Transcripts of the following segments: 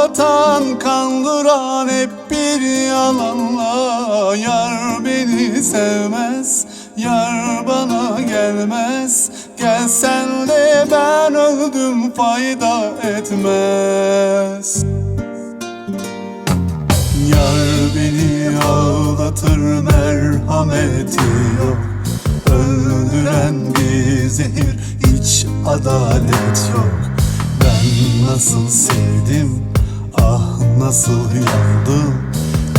Aldatan kandıran hep bir yalanla Yar beni sevmez Yar bana gelmez. Gelsen de ben öldüm fayda etmez. Yar beni ağlatır merhameti yok. Öldüren bir zehir hiç adalet yok. Ben nasıl sevdim ah nasıl yandım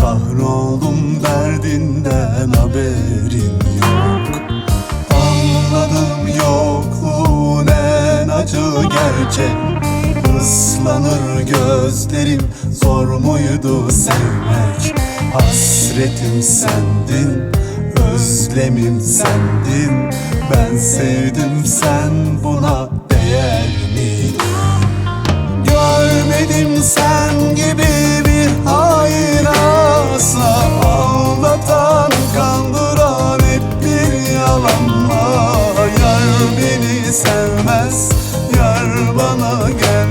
Kahroldum derdinden haberim yok. Anladım yokluğun en acı gerçek. Islanır gözlerim Zor muydu sevmek? Hasretim sendin Özlemim sendin. Ben sevdim sen buna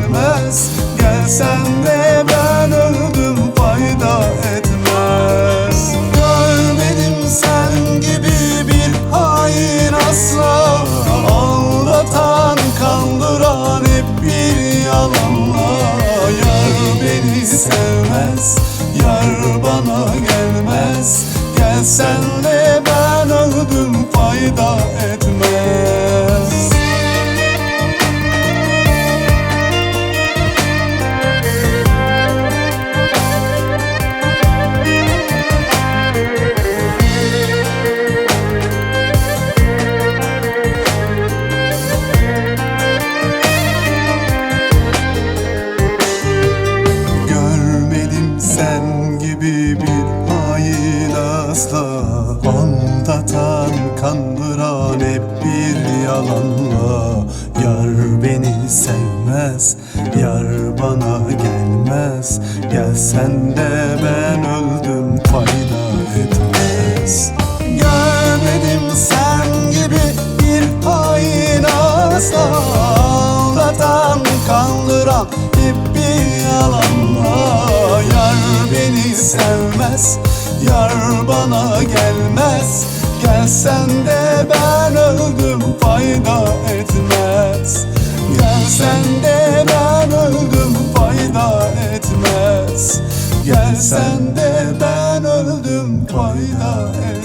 gelmez. Gelsen de ben öldüm fayda etmez. Görmedim sen gibi bir hain asla. Aldatan kandıran hep bir yalanla. Yar beni sevmez Yar bana gelmez. Gelsen de ben öldüm fayda etmez asla. Aldatan kandıran hep bir yalanla. Yar beni sevmez Yar bana gelmez. Gelsen de ben öldüm fayda etmez. Görmedim sen gibi bir hain asla Aldatan kandıran hep bir yalanla. Yar beni sevmez Yar bana gelmez. Gelsen de ben öldüm fayda etmez. Gelsen de ben öldüm fayda etmez. Gelsen de ben öldüm fayda etmez